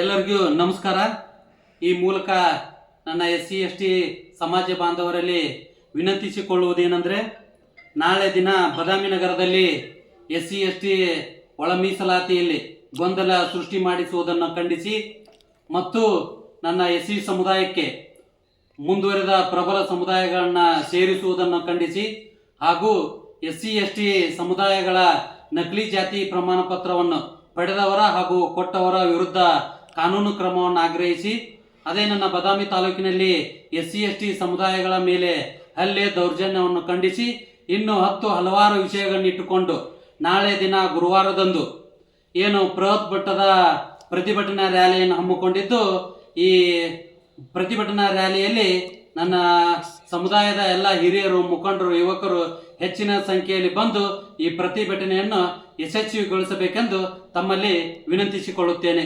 ಎಲ್ಲರಿಗೂ ನಮಸ್ಕಾರ. ಈ ಮೂಲಕ ನನ್ನ ಎಸ್ ಸಿ ಎಸ್ ಟಿ ಸಮಾಜ ಬಾಂಧವರಲ್ಲಿ ವಿನಂತಿಸಿಕೊಳ್ಳುವುದೇನೆಂದರೆ, ನಾಳೆ ದಿನ ಬದಾಮಿ ನಗರದಲ್ಲಿ ಎಸ್ ಸಿ ಎಸ್ ಟಿ ಒಳ ಮೀಸಲಾತಿಯಲ್ಲಿ ಗೊಂದಲ ಸೃಷ್ಟಿ ಮಾಡಿಸುವುದನ್ನು ಖಂಡಿಸಿ ಮತ್ತು ನನ್ನ ಎಸ್ ಸಿ ಸಮುದಾಯಕ್ಕೆ ಮುಂದುವರೆದ ಪ್ರಬಲ ಸಮುದಾಯಗಳನ್ನು ಸೇರಿಸುವುದನ್ನು ಖಂಡಿಸಿ ಹಾಗೂ ಎಸ್ ಸಿ ಎಸ್ ಟಿ ಸಮುದಾಯಗಳ ನಕಲಿ ಜಾತಿ ಪ್ರಮಾಣ ಪತ್ರವನ್ನು ಪಡೆದವರ ಹಾಗೂ ಕೊಟ್ಟವರ ವಿರುದ್ಧ ಕಾನೂನು ಕ್ರಮವನ್ನು ಆಗ್ರಹಿಸಿ, ಅದೇ ನನ್ನ ಬದಾಮಿ ತಾಲೂಕಿನಲ್ಲಿ ಎಸ್ ಸಿ ಎಸ್ ಟಿ ಸಮುದಾಯಗಳ ಮೇಲೆ ಹಲ್ಲೆ ದೌರ್ಜನ್ಯವನ್ನು ಖಂಡಿಸಿ, ಇನ್ನು ಹತ್ತು ಹಲವಾರು ವಿಷಯಗಳನ್ನು ಇಟ್ಟುಕೊಂಡು ನಾಳೆ ದಿನ ಗುರುವಾರದಂದು ಏನು ಬೃಹತ್ ಮಟ್ಟದ ಪ್ರತಿಭಟನಾ ರ್ಯಾಲಿಯನ್ನು ಹಮ್ಮಿಕೊಂಡಿದ್ದು, ಈ ಪ್ರತಿಭಟನಾ ರ್ಯಾಲಿಯಲ್ಲಿ ನನ್ನ ಸಮುದಾಯದ ಎಲ್ಲ ಹಿರಿಯರು, ಮುಖಂಡರು, ಯುವಕರು ಹೆಚ್ಚಿನ ಸಂಖ್ಯೆಯಲ್ಲಿ ಬಂದು ಈ ಪ್ರತಿಭಟನೆಯನ್ನು ಯಶಸ್ವಿಗೊಳಿಸಬೇಕೆಂದು ತಮ್ಮಲ್ಲಿ ವಿನಂತಿಸಿಕೊಳ್ಳುತ್ತೇನೆ.